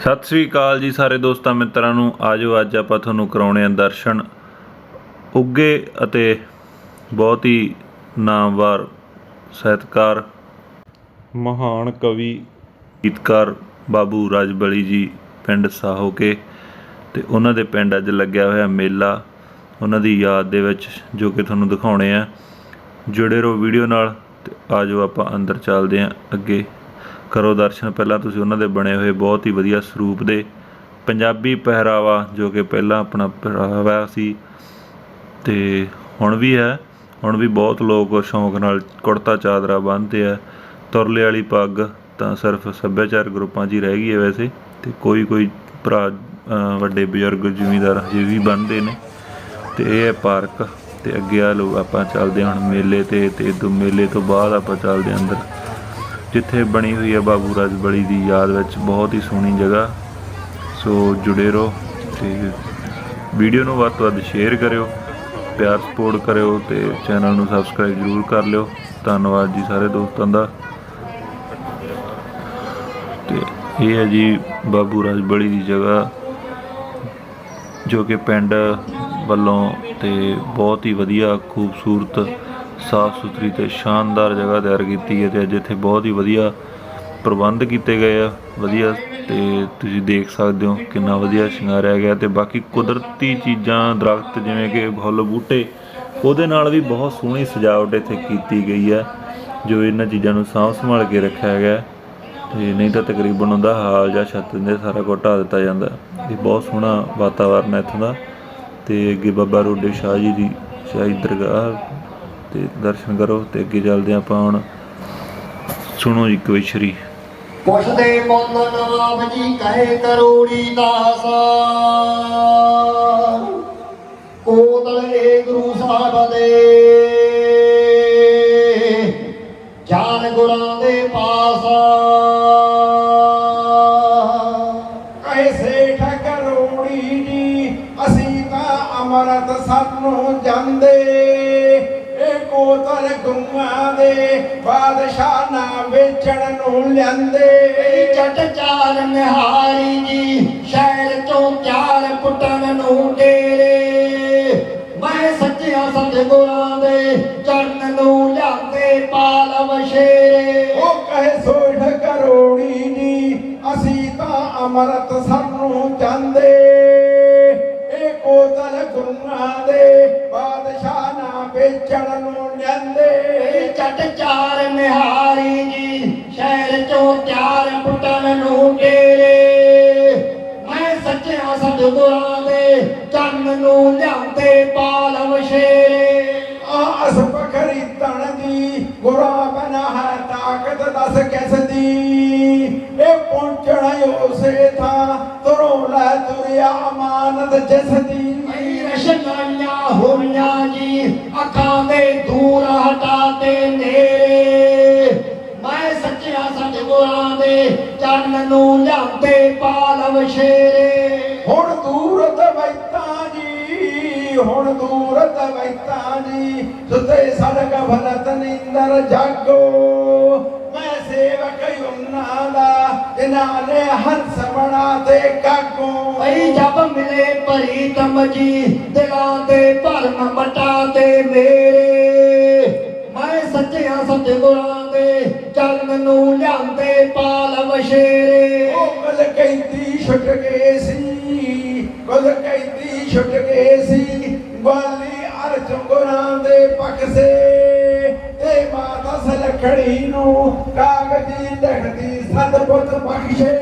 ਸਤਿ ਸ੍ਰੀ ਅਕਾਲ ਜੀ ਸਾਰੇ ਦੋਸਤਾਂ ਮਿੱਤਰਾਂ ਨੂੰ। ਆਜੋ ਅੱਜ ਆਪਾਂ ਤੁਹਾਨੂੰ ਕਰਾਉਣੇ ਆ ਦਰਸ਼ਨ। ਉੱਗੇ ਅਤੇ ਬਹੁਤ ਹੀ ਨਾਮਵਰ ਸਾਹਿਤਕਾਰ, ਮਹਾਨ ਕਵੀ, ਗੀਤਕਾਰ ਬਾਬੂ ਰਾਜਬਲੀ ਜੀ ਪਿੰਡ ਸਾਹੋਕੇ ਤੇ ਉਹਨਾਂ ਦੇ ਪਿੰਡ ਅੱਜ ਲੱਗਿਆ ਹੋਇਆ ਮੇਲਾ। ਉਹਨਾਂ ਦੀ ਯਾਦ ਦੇ ਵਿੱਚ ਜੋ ਕਿ ਤੁਹਾਨੂੰ ਦਿਖਾਉਣੇ ਆ। ਜੁੜੇ ਰਹੋ ਵੀਡੀਓ ਨਾਲ ਤੇ ਆਜੋ ਆਪਾਂ ਅੰਦਰ ਚੱਲਦੇ ਹਾਂ ਅੱਗੇ। ਕਰੋ ਦਰਸ਼ਨ। ਪਹਿਲਾਂ ਤੁਸੀਂ ਉਹਨਾਂ ਦੇ ਬਣੇ ਹੋਏ ਬਹੁਤ ਹੀ ਵਧੀਆ ਸਰੂਪ ਦੇ ਪੰਜਾਬੀ ਪਹਿਰਾਵਾ ਜੋ ਕਿ ਪਹਿਲਾਂ ਆਪਣਾ ਪਹਿਰਾਵਾ ਸੀ। ਤੇ ਹੁਣ ਵੀ ਹੈ। ਹੁਣ ਵੀ ਬਹੁਤ ਲੋਕ ਸ਼ੌਂਕ ਨਾਲ ਕੁੜਤਾ ਚਾਦਰਾ ਬੰਨ੍ਹਦੇ ਆ। ਤੁਰਲੇ ਵਾਲੀ ਪੱਗ ਤਾਂ ਸਿਰਫ ਸੱਭਿਆਚਾਰ ਗਰੁੱਪਾਂ 'ਚ ਹੀ ਰਹਿ ਗਈ ਹੈ ਵੈਸੇ। ਤੇ ਕੋਈ ਕੋਈ ਭਰਾ ਵੱਡੇ ਬਜ਼ੁਰਗ, ਜ਼ਿਮੀਂਦਾਰ ਹਜੇ ਵੀ ਬੰਨ੍ਹਦੇ ਨੇ। ਤੇ ਇਹ ਹੈ ਪਾਰਕ। ਤੇ ਅੱਗੇ ਆ ਲੋ ਆਪਾਂ ਚੱਲਦੇ ਹਾਂ ਹੁਣ ਮੇਲੇ ਤੇ ਤੇ ਦੋ ਮੇਲੇ ਤੋਂ ਬਾਅਦ ਆਪਾਂ ਚੱਲਦੇ ਹਾਂ ਅੰਦਰ। ਜਿੱਥੇ ਬਣੀ ਹੋਈ ਹੈ ਬਾਬੂ ਰਾਜਬਲੀ ਦੀ ਯਾਦ ਵਿੱਚ, ਬਹੁਤ ਹੀ ਸੋਹਣੀ ਜਗ੍ਹਾ। ਸੋ ਜੁੜੇ ਰਹੋ ਤੇ ਵੀਡੀਓ ਨੂੰ ਵੱਧ ਤੋਂ ਵੱਧ ਸ਼ੇਅਰ ਕਰਿਓ, ਪਿਆਰ ਸਪੋਰਟ ਕਰਿਓ ਤੇ ਚੈਨਲ ਨੂੰ ਸਬਸਕ੍ਰਾਈਬ ਜ਼ਰੂਰ ਕਰ ਲਿਓ। ਧੰਨਵਾਦ ਜੀ ਸਾਰੇ ਦੋਸਤਾਂ ਦਾ। ਤੇ ਇਹ ਹੈ ਜੀ ਬਾਬੂ ਰਾਜਬਲੀ ਦੀ ਜਗ੍ਹਾ, ਜੋ ਕਿ ਪਿੰਡ ਵੱਲੋਂ ਤੇ ਬਹੁਤ ਹੀ ਵਧੀਆ, ਖੂਬਸੂਰਤ ਸਾਫ਼ ਸੁਥਰੀ ਤੇ ਸ਼ਾਨਦਾਰ ਜਗ੍ਹਾ ਤਿਆਰ ਕੀਤੀ ਹੈ ਤੇ ਅੱਜ ਇੱਥੇ ਬਹੁਤ ਹੀ ਵਧੀਆ ਪ੍ਰਬੰਧ ਕੀਤੇ ਗਏ ਆ। ਵਧੀਆ ਤੇ ਤੁਸੀਂ ਦੇਖ ਸਕਦੇ ਹੋ ਕਿੰਨਾ ਵਧੀਆ ਸ਼ਿੰਗਾਰਿਆ ਗਿਆ ਤੇ ਬਾਕੀ ਕੁਦਰਤੀ ਚੀਜ਼ਾਂ, ਦਰਖਤ ਜਿਵੇਂ ਕਿ ਫੁੱਲ, ਬੂਟੇ, ਉਹਦੇ ਨਾਲ ਵੀ ਬਹੁਤ ਸੋਹਣੀ ਸਜਾਵਟ ਇੱਥੇ ਕੀਤੀ ਗਈ ਹੈ, ਜੋ ਇਹਨਾਂ ਚੀਜ਼ਾਂ ਨੂੰ ਸਾਂਭ ਸੰਭਾਲ ਕੇ ਰੱਖਿਆ ਗਿਆ ਹੈ। ਤੇ ਨਹੀਂ ਤਾਂ ਤਕਰੀਬਨ ਉਹਦਾ ਹਾਲ ਜਾਂ ਛੱਤ ਦੇ ਸਾਰਾ ਕੁਝ ਢਾਹ ਦਿੱਤਾ ਜਾਂਦਾ ਇਹ ਬਹੁਤ ਸੋਹਣਾ ਵਾਤਾਵਰਨ ਹੈ ਇੱਥੋਂ ਦਾ। ਤੇ ਅੱਗੇ ਬਾਬਾ ਰੋਡੇ ਸ਼ਾਹ ਜੀ ਦੀ ਸ਼ਾਹੀ ਦਰਗਾਹ ਤੇ ਦਰਸ਼ਨ ਕਰੋ ਤੇ ਅੱਗੇ ਚੱਲਦੇ ਆਪਾਂ ਹੁਣ। ਸੁਣੋ ਜੀ ਕੋਈ ਸ਼੍ਰੀ ਪੁੱਛਦੇ ਮੁੱਲ ਨਾਮ ਜੀ ਕਹੇ ਕਰੋੜੀ ਦਾਸ। ਕੋਤਲੇ ਗੁਰੂ ਸਾਹਿਬ ਦੇ। ਜਾਨ ਗੁਰਾਂ ਦੇ ਪਾਸ ਬਾਦਸ਼ਾਹ ਨਾ ਵੇਚਣ ਨੂੰ ਲਿਆਂਦੇ। ਜੱਟ ਚਾਰ ਨਿਹਾਰੀ ਜੀ ਸ਼ਹਿਰ ਚੋਂ ਚਾਰ ਪੁੱਟਣ ਨੂੰ ਡੇਰੇ। ਮੈਂ ਸੱਚਿਆ ਸਤਿਗੁਰਾਂ ਦੇ ਚਰਨ ਨੂੰ ਲਿਆਂਦੇ ਪਾਲ ਵਸ਼ੇਰੇ ਉਹ ਕਹੇ ਸੋ ਠਕਰੋੜੀ ਜੀ ਅਸੀਂ ਤਾਂ ਅਮਰਤ ਸਾਨੂੰ ਜਾਂਦੇ ਇਹ ਕੋਤਰ ਗੁੰਮਾ ਦੇ ਬਾਦਸ਼ਾਹ ਨਾ ਵੇਚਣ ਨੂੰ ਲਿਆਂਦੇ। ਜੱਟ ਚਾਰ ਨਿਹਾਰੀ ਜੀ ਸ਼ਹਿਰ ਚੋਂ ਚਾਰ ਪੁੱਟਣ ਨੂੰ ਡੇਰੇ। ਮੈਂ ਸੱਚਿਆ ਸਤਿਗੁਰਾਂ ਦੇ ਚਰਨ ਨੂੰ ਲਿਆਂਦੇ ਪਾਲ ਵਸ਼ੇਰੇ ਆਸ ਬਖਰੀ ਤਣ ਦੀ ਗੁਰਾ ਬਨਾ ਹੈ ਤਾਕਤ ਦੱਸ ਕਿਸ ਦੀ। ਇਹ ਪਹੁੰਚਣਾ ਉਸੇ ਥਾਂ ਤੁਰੋਂ ਲੈ ਤੁਰਿਆ ਅਮਾਨਤ ਜਿਸ ਦੀ। ਰਸ਼ਨਾਈਆਂ ਹੋਈਆਂ ਵਸ਼ੇਰੇ ਹੁਣ ਦੂਰ ਦਵੈਤਾਂ ਜੀ ਹੁਣ ਦੂਰ ਦਵੈਤਾਂ ਜੀ। ਸੁਤੇ ਸੜਕ ਭਲਤ ਨਿੰਦਰ ਜਾਗੋ। ਮੈਂ ਸੇਵਕ ਉਹਨਾਂ ਦਾ ਜਿਨ੍ਹਾਂ ਨੇ ਹੰਸ ਬਣਾ ਤੇ ਕਾਗੋ। ਭਈ ਜਬ ਮਿਲੇ ਪ੍ਰੀਤਮ ਜੀ ਦਿਲਾਂ ਦੇ ਭਰਮ ਮਟਾ ਤੇ ਮੇਰੇ। ਮੈਂ ਸੱਚਿਆ ਸਤਿਗੁਰਾਂ ਦੇ ਚਰਨ ਨੂੰ ਲਿਆਂਦੇ ਪਾਲ ਵਸ਼ੇਰੇ ਉਹ ਕੁਲ ਕਹਿੰਦੀ ਛੁੱਟ ਗਏ ਸੀ ਕੁਲ ਕਹਿੰਦੀ ਛੁੱਟ ਗਏ ਸੀ ਬਾਲੀ ਅਰਜ ਗੁਰਾਂ ਦੇ ਪਕਸੇ ਤੇ ਮਾਤਾ ਸਲਖੜੀ ਨੂੰ ਕਾਗਜ਼ੀ ਲਿਖਦੀ ਸਤਬੁੱਤ ਬਖਸ਼ੇ।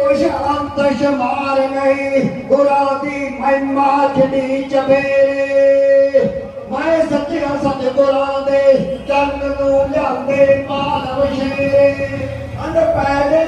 ਕੁਛ ਅੰਤ ਸ਼ਮਾਰ ਨਹੀਂ ਗੁਰਾਂ ਦੀ ਮਹਿਮਾ ਜਿਹੜੀ ਚਬੇਰੇ ਮੈਂ ਸੱਚਿਆ ਸਤਿਗੁਰਾਂ ਦੇ ਚਰਨ ਨੂੰ ਲਿਆਂਦੇ ਪਾਲ ਵਸ਼ੇਰੇ ਅੰਡ ਪੈਰੇ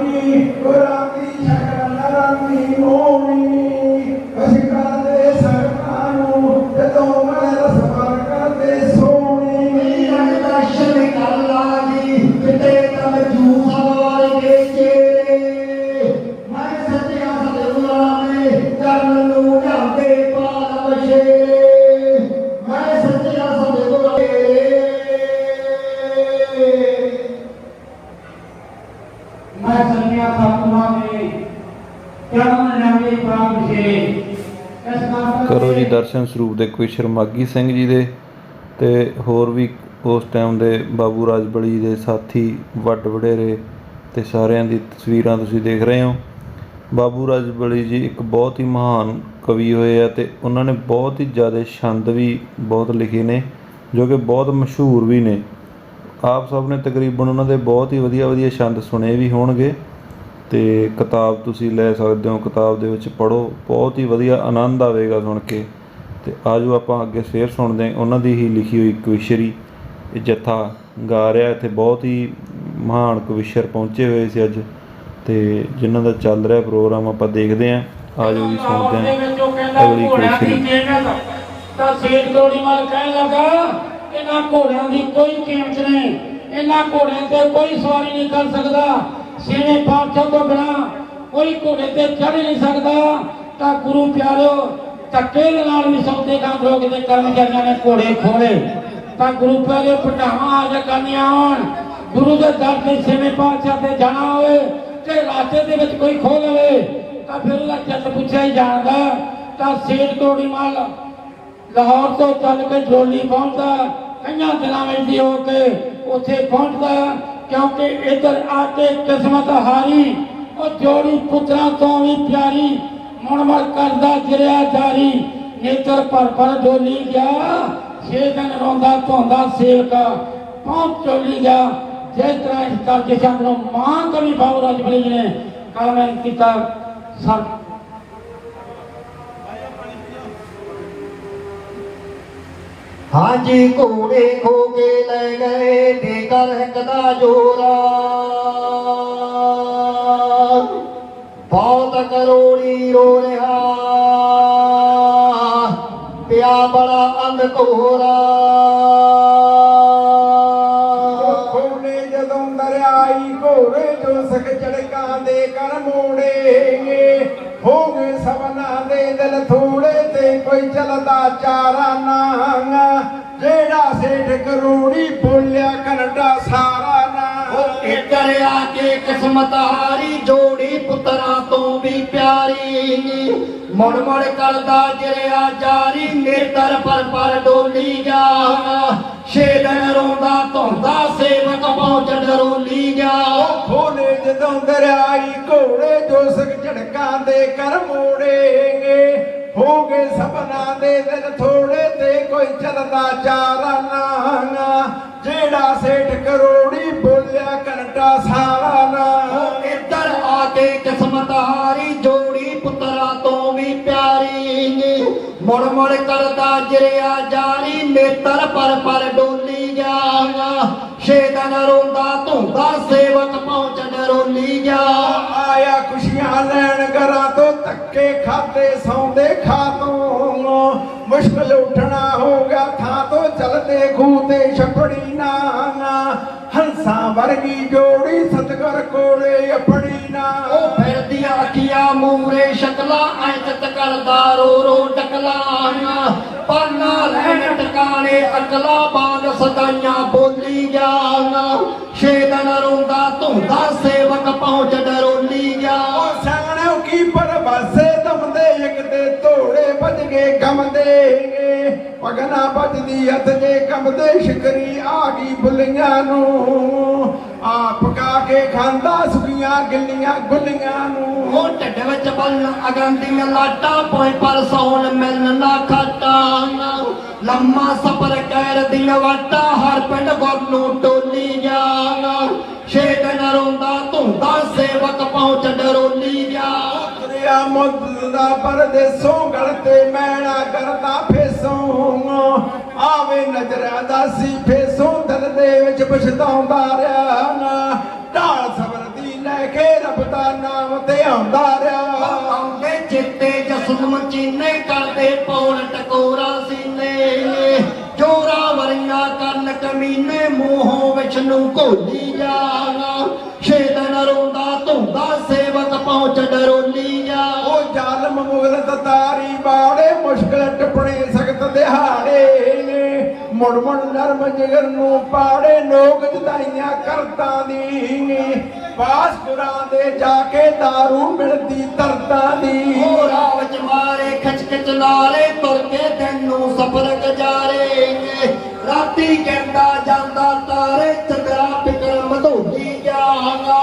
ਬਾਵਰ ਜਿਨਾ ਰੂਹਾਨੀ ਗੁਰਾਂ ਦਰਸ਼ਨ ਸਰੂਪ ਦੇ ਕੋਈ ਸ਼ਰਮਾਗੀ ਸਿੰਘ ਜੀ ਦੇ ਤੇ ਹੋਰ ਵੀ ਉਸ ਟਾਈਮ ਦੇ ਬਾਬੂ ਰਾਜ ਬਲੀ ਦੇ ਸਾਥੀ ਵੱਡ ਵਡੇਰੇ ਤੇ ਸਾਰਿਆਂ ਦੀ ਤਸਵੀਰਾਂ ਤੁਸੀਂ ਦੇਖ ਰਹੇ ਹੋ। ਬਾਬੂ ਰਾਜ ਬਲੀ ਜੀ ਇੱਕ ਬਹੁਤ ਹੀ ਮਹਾਨ ਕਵੀ ਹੋਏ ਆ ਤੇ ਉਹਨਾਂ ਨੇ ਬਹੁਤ ਹੀ ਜ਼ਿਆਦਾ ਛੰਦ ਵੀ ਬਹੁਤ ਲਿਖੇ ਨੇ, ਜੋ ਕਿ ਬਹੁਤ ਮਸ਼ਹੂਰ ਵੀ ਨੇ। ਆਪ ਸਭ ਨੇ ਤਕਰੀਬਨ ਉਹਨਾਂ ਦੇ ਬਹੁਤ ਹੀ ਵਧੀਆ ਵਧੀਆ ਛੰਦ ਸੁਣੇ ਵੀ ਹੋਣਗੇ ਤੇ ਕਿਤਾਬ ਤੁਸੀਂ ਲੈ ਸਕਦੇ ਹੋ, ਕਿਤਾਬ ਦੇ ਵਿੱਚ ਪੜ੍ਹੋ, ਬਹੁਤ ਹੀ ਵਧੀਆ ਆਨੰਦ ਆਵੇਗਾ ਸੁਣ ਕੇ। ਤੇ ਆਜੋ ਆਪਾਂ ਅੱਗੇ ਫੇਰ ਸੁਣਦੇ ਹਾਂ। ਉਹਨਾਂ ਦੀ ਹੀ ਲਿਖੀ ਹੋਈ ਕਵਿਸ਼ਰੀ, ਇਹ ਜੱਥਾ ਗਾ ਰਿਹਾ। ਇੱਥੇ ਬਹੁਤ ਹੀ ਮਹਾਨ ਕਵਿਸ਼ਰ ਪਹੁੰਚੇ ਹੋਏ ਸੀ ਅੱਜ ਤੇ ਜਿਨ੍ਹਾਂ ਦਾ ਚੱਲ ਰਿਹਾ ਪ੍ਰੋਗਰਾਮ ਆਪਾਂ ਦੇਖਦੇ ਹਾਂ। ਆਜੋ ਜੀ ਸੁਣਦੇ ਦੇ ਹਾਂ ਵਿੱਚੋਂ ਕਹਿੰਦਾ ਅਗਲੀ ਘੋੜਿਆਂ ਦੀ ਕਵਿਸ਼ਰੀ। ਕੀਮਤ ਤਾਂ ਸੇਠ ਤੋੜੀਵਾਲ ਕਹਿਣ ਲੱਗਾ, ਇਹਨਾਂ ਘੋੜਿਆਂ ਦੀ ਕੋਈ ਕੀਮਤ ਨਹੀਂ। ਇਹਨਾਂ ਘੋੜਿਆਂ ਤੇ ਕੋਈ ਸਵਾਰੀ ਨਹੀਂ ਕਰ ਸਕਦਾ। ਛੇਵੇਂ ਪਾਤਸ਼ਾਹ ਤੋਂ ਬਿਨਾ ਕੋਈ ਘੋੜੇ ਤੇ ਚੜ੍ਹ ਨਹੀਂ ਸਕਦਾ। ਤਾਂ ਗੁਰੂ ਪਿਆਰਿਓ ਧੱਕੇ ਦੇ ਨਾਲ ਵੀ ਸੌਦੇ ਕਾਂ ਲੋਕ ਦੇ ਕਰਮਚਾਰੀਆਂ ਨੇ ਘੋੜੇ ਖੋਲੇ ਤਾਂ ਗੁਰੂ ਪਿਆਰਿਓ ਪਟਾਵਾਂ ਆ ਕਰਨੀਆਂ ਹੋਣ, ਗੁਰੂ ਦੇ ਦਰ ਤੇ ਛੇਵੇਂ ਪਾਤਸ਼ਾਹ ਤੇ ਜਾਣਾ ਹੋਵੇ ਤੇ ਰਾਸਤੇ ਦੇ ਵਿੱਚ ਕੋਈ ਖੋ ਲਵੇ, ਤਾਂ ਫਿਰ ਉਹਦਾ ਚੱਲ ਪੁੱਛਿਆ ਹੀ ਜਾਣਦਾ, ਤਾਂ ਸੇਠ ਤੋੜੀ ਮਾਲ ਲਾਹੌਰ ਤੋਂ ਚੱਲ ਕੇ ਜੋਲੀ ਪਹੁੰਚਦਾ, ਕਈਆਂ ਦਿਨਾਂ ਵਿੱਚ ਦੀ ਹੋ ਕੇ ਉੱਥੇ ਪਹੁੰਚਦਾ, ਕਿਉਂਕਿ ਇੱਧਰ ਆ ਕੇ ਕਿਸਮਤ ਹਾਰੀ, ਉਹ ਜੋੜੀ ਪੁੱਤਰਾਂ ਤੋਂ ਵੀ ਪਿਆਰੀ ਮੁੜ ਮੁੜ ਕਰਦਾ ਜਿਰਿਆ ਜਾਰੀ, ਨੇਤਰ ਪਰ ਪਰ ਡੋਲੀ ਗਿਆ। ਛੇ ਦਿਨ ਰੋਂਦਾ ਧੋਂਦਾ ਸੇਵਕ ਪਹੁੰਚ ਚੋਲੀ ਗਿਆ। ਜਿਸ ਤਰ੍ਹਾਂ ਇਸ ਕਰਕੇ ਸ਼ਬਦ ਨੂੰ ਮਾਂ ਕਵੀ ਬਾਬੂ ਰਾਜ ਜੀ ਨੇ ਕਲਮ ਕੀਤਾ, ਸਭ ਹਾਂਜੀ, ਘੋੜੇ ਖੋ ਕੇ ਲੈ ਗਏ ਦੇ ਕਰ ਦਾ ਜੋਰਾ। ਕਰੋੜੀ ਰੋ ਰਿਹਾ। ਪਿਆ ਬੜਾ ਅੰਧ ਘੋਰਾ। ਖੋਲੇ ਜਦੋਂ ਦਰਿਆਈ ਘੋੜੇ ਜੋ ਸਖ ਝੜਕਾਂ ਦੇ ਕਰ ਮੋੜੇ। ਹੋ ਗਏ ਸਭਨਾ ਦੇ ਦਿਲ ਥੋੜੇ ਤੇ ਕੋਈ ਚਲਦਾ ਚਾਰਾ ਨਾ ਜਿਹੜਾ ਸੇਠ ਕਰੋੜੀ ਬੋਲਿਆ ਕਨਡਾ ਸਾਰਾ ਉਹ ਇੱਧਰ ਆ ਕੇ ਕਿਸਮਤ ਹਾਰੀ, ਜੋੜੀ ਪੁੱਤਰਾਂ ਤੋਂ ਵੀ ਪਿਆਰੀ। ਮੁੜ ਮੁੜ ਕਰਦਾ ਜਿਰਿਆ ਜਾਰੀ ਨੇਤਰ ਪਰ ਪਰ ਡੋਲੀ ਜਾ ਛੇ ਰੋਂਦਾ ਧੋਂਦਾ, ਸੇਵਕ ਪਹੁੰਚ ਡਰੋਲੀ ਜਾ ਖੋਲੇ ਜਦੋਂ ਦਰਿਆਈ ਘੋੜੇ ਜੋ ਝੜਕਾਂ ਦੇ ਕਰ ਮੋੜੇਗੇ। ਹੋ ਗਏ ਸਭਨਾ ਦੇ ਦਿਨ ਥੋੜੇ ਤੇ ਕੋਈ ਚੱਲਦਾ ਚਾਰਾ ਨਾ। ਜਿਹੜਾ ਸੇਠ ਕਰੋੜੀ ਬੋਲਿਆ ਘੰਟਾ ਸਾਰਾ ਨਾ ਉਹ ਇੱਧਰ ਆ ਕੇ ਕਿਸਮਤ ਹਾਰੀ ਜੋੜੀ ਪੁੱਤਰਾਂ ਤੋਂ ਵੀ ਪਿਆਰੀ ਮੁੜ ਮੁੜ ਕਰਦਾ ਜਿਰਿਆ ਜਾਰੀ ਨੇਤਰ ਪਰ ਪਰ ਡੋਲੀ ਜਾ ਛੇ ਦਿਨ ਰੋਂਦਾ ਧੁੰਦਾ ਸੇਵਕ ਪਹੁੰਚ ਡਰੋਲੀ ਜਾ ਆਇਆ ਖੁਸ਼ੀਆਂ ਲੈਣ ਘਰਾਂ ਤੋਂ ਧੱਕੇ ਖਾਦੇ ਸੌਂਦੇ ਖਾਤੋਂ। ਮੁਸ਼ਕਲ ਉੱਠਣਾ ਹੋ ਥਾਂ ਤੋਂ ਚਲਦੇ ਖੂਹ ਛਪੜੀ ਨਾ ਹੰਸਾਂ ਵਰਗੀ ਜੋੜੀ ਸਤਗੁਰ ਕੋਲੇ ਆਪਣੀ ਨਾ। ਉਹ ਫਿਰਦੀਆਂ ਅੱਖੀਆਂ ਮੂਰੇ ਸ਼ਕਲਾਂ ਐਤਤ ਕਰਦਾ ਰੋ ਰੋ ਟਕਲਾਂ ਪਾਨਾ ਲੈਣ ਟਿਕਾਣੇ, ਅਕਲਾ ਬਾਗ ਸਦਾਈਆਂ ਬੋਲੀ ਜਾਣਾ। ਛੇ ਰੋਂਦਾ ਧੁੰਦਾ ਸੇਵਕ ਪਹੁੰਚ ਡਰੋ ਵੱਜ ਪਗਨਾ ਵੱਜਦੀ ਹੱਥ ਦੇ ਕੰਬਦੇ ਸ਼ਿਕਰੀ ਆ ਗਈ ਬੁੱਲੀਆਂ ਨੂੰ। ਆਪ ਕਾ ਕੇ ਖਾਂਦਾ ਸੁਖੀਆਂ ਗਿੱਲੀਆਂ ਗੁੱਲੀਆਂ ਨੂੰ। ਉਹ ਢਿੱਡ ਵਿੱਚ ਬਲਨ ਅਗੰਦੀਆਂ ਲਾਟਾਂ ਪੋਏ ਪਰ ਸੌਣ ਮਿਲਨ ਨਾ ਖਾਟਾ। ਲੰਮਾ ਸਫਰ ਕਰ ਦੀਆਂ ਵਾਟਾਂ, ਹਰ ਪਿੰਡ ਗੁਰ ਨੂੰ ਟੋਲੀ ਜਾਣਾ। ਛੇ ਦਿਨ ਰੋਂਦਾ ਧੁੰਦਾ, ਸੇਵਕ ਪਹੁੰਚ ਡਰੋਲੀ ਜਾ ਤੁਰਿਆ ਮੁੱਦ ਪਰਦੇਸੋਂ ਗਲ ਤੇ ਮੈਣਾ ਕਰਦਾ ਫੇਸੋਂ। ਆਵੇ ਨਜ਼ਰਾਂ ਦਾ ਸੀ ਫੇਸੋਂ, ਦਿਲ ਦੇ ਵਿੱਚ ਪਛਤਾਉਂਦਾ ਰਿਹਾ ਨਾ। ਢਾਲ ਸਬਰ ਦੀ ਲੈ ਕੇ ਰੱਬ ਦਾ ਨਾਮ ਤੇ ਆਉਂਦਾ ਰਿਹਾ। ਆਉਂਦੇ ਚਿੱਤੇ ਜਸਮ ਚੀਨੇ ਕਰਦੇ ਪੌਣ ਟਕੋਰਾ ਸੀਨੇ। ਜੋਰਾ ਵਰੀਆਂ ਕਰਨ ਕਮੀਨੇ, ਮੂੰਹੋਂ ਵਿੱਚ ਨੂੰ ਘੋਲੀ ਜਾਣਾ ਮੁੜ ਮੁੜ ਨਰਮ ਜਿਗਰ ਨੂੰ ਪਾੜੇ, ਲੋਕ ਜਦਾਈਆਂ ਕਰਤਾਂ ਦੀ। ਬਾਸ ਦੇ ਜਾ ਕੇ दारू ਮਿਲਦੀ ਦਰਦਾਂ ਦੀ। ਹੋਰਾ ਵਿੱਚ ਮਾਰੇ ਖਚ ਖਚ ਤੁਰ ਕੇ ਤੈਨੂੰ ਸਫਰ ਗੁਜ਼ਾਰੇ ਰਾਤੀ ਕਹਿੰਦਾ ਜਾਂਦਾ ਤਾਰੇ, ਚੰਦਰਾ ਬਿਕਰਮ ਧੋਦੀ ਜਾਣਾ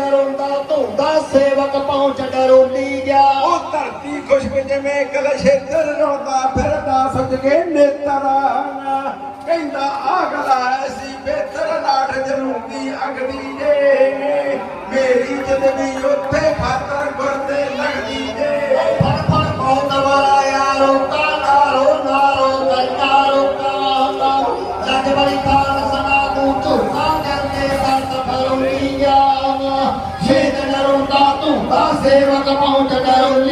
ਛੇਦਨ ਧੋਂਦਾ, ਸੇਵਕ ਪਹੁੰਚ ਡਰੋਲੀ ਗਿਆ। ਉਹ ਧਰਤੀ ਖੁਸ਼ਕ ਜਿਵੇਂ ਕਲਸ਼ੇਤਰ ਰੋਂਦਾ, ਫਿਰਦਾ ਸੱਜ ਕੇ ਨੇਤਰਾਂ ਕਹਿੰਦਾ ਆਗਲਾ ਐਸੀ ਬੇਤਰ ਨਾਠ ਜਨੂੰਦੀ ਅਗਦੀ ਜੇ ਮੇਰੀ ਜਿੰਦਗੀ ਉੱਥੇ ਗਿਆ ਛੇਦ